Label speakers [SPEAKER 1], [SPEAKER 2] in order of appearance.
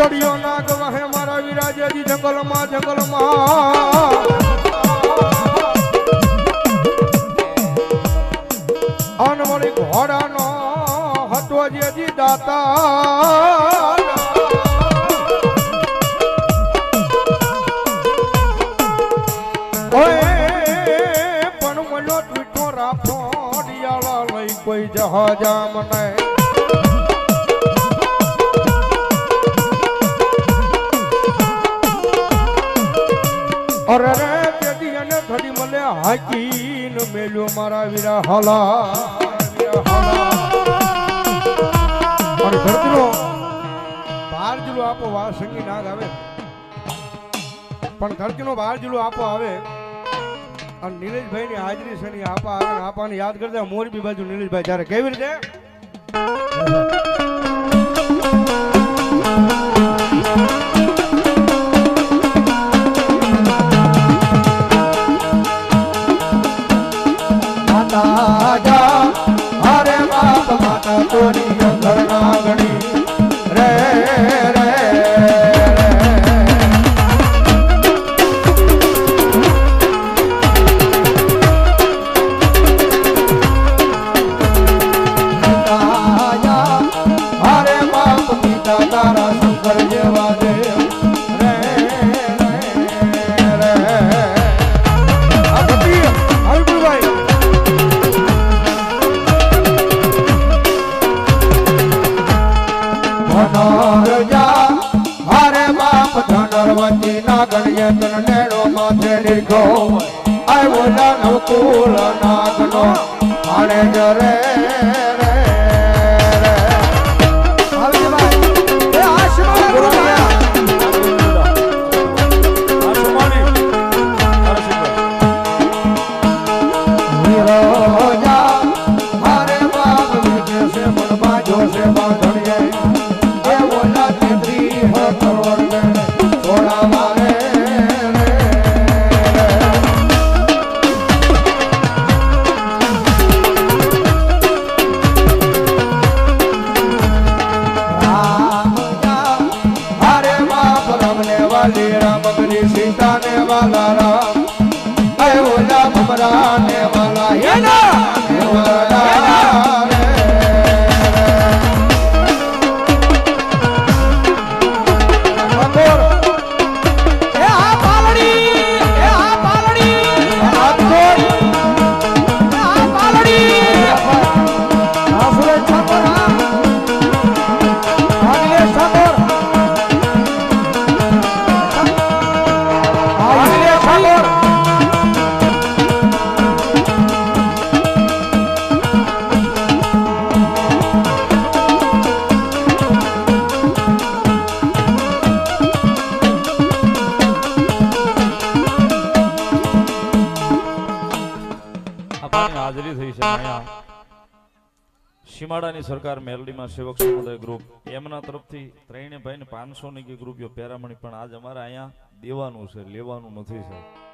[SPEAKER 1] સળિયો નાગ વહે મારા વિરાજેજી જંગલમાં જંગલમાં. અનવળી ઘોડાનો હતો જેજી દાતા પણ મનો મીઠો રાખો લઈ કોઈ જહાજા મને અરે રે તેથી અને ઘડી મને હાકીન મેલ્યો મારા વીરા હલા. અને ધરતીનો બહાર જુલો આપો વા સંગી નાગ આવે. પણ ધરતીનો બહાર જુલો આપો આવે. અને નિલેશભાઈ ની હાજરી છે ની આપા આવે આપાને યાદ કરતા મોરબી બાજુ નીલેશભાઈ, જ્યારે કેવી રીતે? ધનરવતી ના ગણ્ય તન નેણો માથે નિર્ગો આવ્યો જાનવ કુલ નાગનો આણે જરે વાલા રામ આવ્યો ભમરા ને વાલા ને
[SPEAKER 2] આપવાની હાજરી થઈ છે અહીંયા. સીમાડાની સરકાર મેલડીમાં સેવક સમુદાય ગ્રુપ એમના તરફથી ત્રણે ભાઈને પાંચસો ની ગ્રુપ પેરામણી. પણ આજ અમારે અહીંયા દેવાનું છે, લેવાનું નથી, સાહેબ.